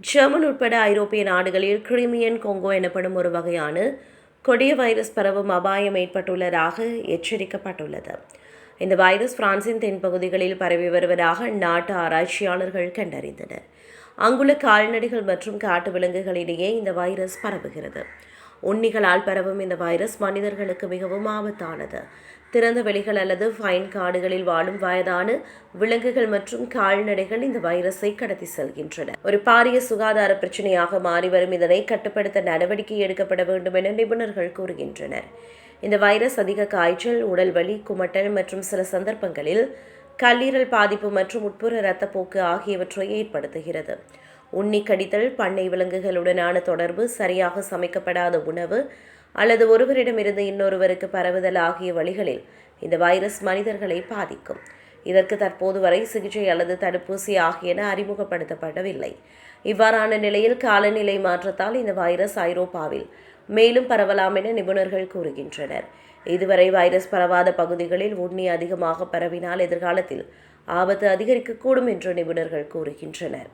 German உட்பட ஐரோப்பிய நாடுகளில் கிரிமியன் கொங்கோ எனப்படும் ஒரு வகையான கொடிய வைரஸ் பரவும் அபாயம் ஏற்பட்டுள்ளதாக எச்சரிக்கப்பட்டுள்ளது. இந்த வைரஸ் பிரான்சின் தென்பகுதிகளில் பரவி வருவதாக அந்நாட்டு ஆராய்ச்சியாளர்கள் கண்டறிந்தனர். அங்குள்ள கால்நடைகள் மற்றும் காட்டு விலங்குகளிடையே இந்த வைரஸ் பரவுகிறது. உண்ணிகளால் பரவும் இந்த வைரஸ் மனிதர்களுக்கு மிகவும் ஆபத்தானது. திறந்த வெளிகள் அல்லது ஃபைன் காடுகளில் வாழும் வயதான விலங்குகள் மற்றும் கால்நடைகள் இந்த வைரஸை கடத்தி செல்கின்றன. ஒரு பாரிய சுகாதார பிரச்சனையாக மாறி வரும் இதனை கட்டுப்படுத்த நடவடிக்கை எடுக்கப்பட வேண்டும் என நிபுணர்கள் கூறுகின்றனர். இந்த வைரஸ் அதிக காய்ச்சல் உடல் வலி குமட்டல் மற்றும் சில சந்தர்ப்பங்களில் கல்லீரல் பாதிப்பு மற்றும் உட்புற இரத்தப்போக்கு ஆகியவற்றை ஏற்படுத்துகிறது. உண்ணி கடித்தல் பண்ணை விலங்குகளுடனான தொடர்பு சரியாக சமைக்கப்படாத உணவு அல்லது ஒருவரிடமிருந்து இன்னொருவருக்கு பரவுதல் ஆகிய வழிகளில் இந்த வைரஸ் மனிதர்களை பாதிக்கும். இதற்கு தற்போது வரை சிகிச்சை அல்லது தடுப்பூசி ஆகியன அறிமுகப்படுத்தப்படவில்லை. இவ்வாறான நிலையில் காலநிலை மாற்றத்தால் இந்த வைரஸ் ஐரோப்பாவில் மேலும் பரவலாம் என நிபுணர்கள் கூறுகின்றனர். இதுவரை வைரஸ் பரவாத பகுதிகளில் உண்ணி அதிகமாக பரவினால் எதிர்காலத்தில் ஆபத்து அதிகரிக்கக்கூடும் என்று நிபுணர்கள் கூறுகின்றனர்.